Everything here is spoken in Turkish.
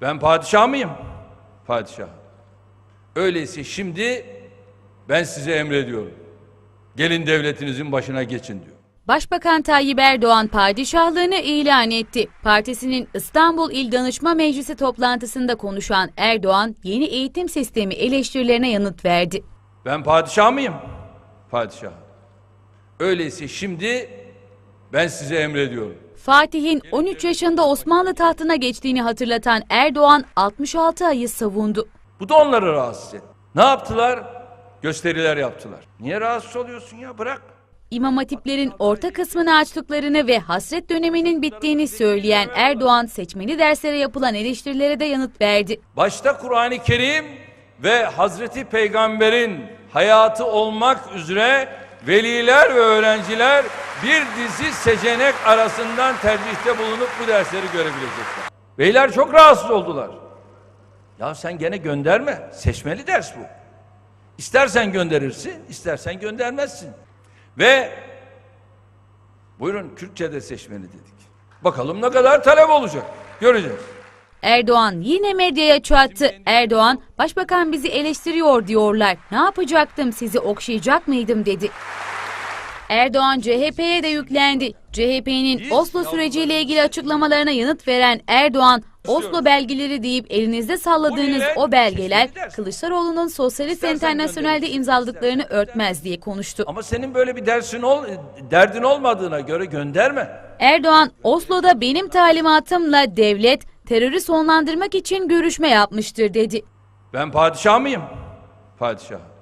Ben padişah mıyım? Padişah. Öyleyse şimdi ben size emrediyorum. Gelin devletinizin başına geçin diyor. Başbakan Tayyip Erdoğan padişahlığını ilan etti. Partisinin İstanbul İl Danışma Meclisi toplantısında konuşan Erdoğan, yeni eğitim sistemi eleştirilerine yanıt verdi. Ben padişah mıyım? Padişah. Öyleyse şimdi ben size emrediyorum. Fatih'in 13 yaşında Osmanlı tahtına geçtiğini hatırlatan Erdoğan 66 ayı savundu. Bu da onları rahatsız etti. Ne yaptılar? Gösteriler yaptılar. Niye rahatsız oluyorsun ya? Bırak. İmam hatiplerin orta kısmını açtıklarını ve hasret döneminin bittiğini söyleyen Erdoğan seçmeli derslere yapılan eleştirilere de yanıt verdi. Başta Kur'an-ı Kerim ve Hazreti Peygamber'in hayatı olmak üzere veliler ve öğrenciler bir dizi seçenek arasından tercihte bulunup bu dersleri görebilecekler. Beyler çok rahatsız oldular. Ya sen gene gönderme. Seçmeli ders bu. İstersen gönderirsin, istersen göndermezsin. Ve buyurun Kürtçe'de seçmeli dedik. Bakalım ne kadar talep olacak. Göreceğiz. Erdoğan yine medyaya çattı. Erdoğan, başbakan bizi eleştiriyor diyorlar. Ne yapacaktım sizi okşayacak mıydım dedi. Erdoğan CHP'ye de yüklendi. CHP'nin Oslo süreciyle ilgili açıklamalarına yanıt veren Erdoğan, Oslo belgeleri deyip elinizde salladığınız o belgeler Kılıçdaroğlu'nun Sosyalist Enternasyonel'de imzaladıklarını örtmez diye konuştu. Ama senin böyle bir dersin ol, derdin olmadığına göre gönderme. Erdoğan, Oslo'da benim talimatımla devlet terörü sonlandırmak için görüşme yapmıştır dedi. Ben padişah mıyım? Padişah.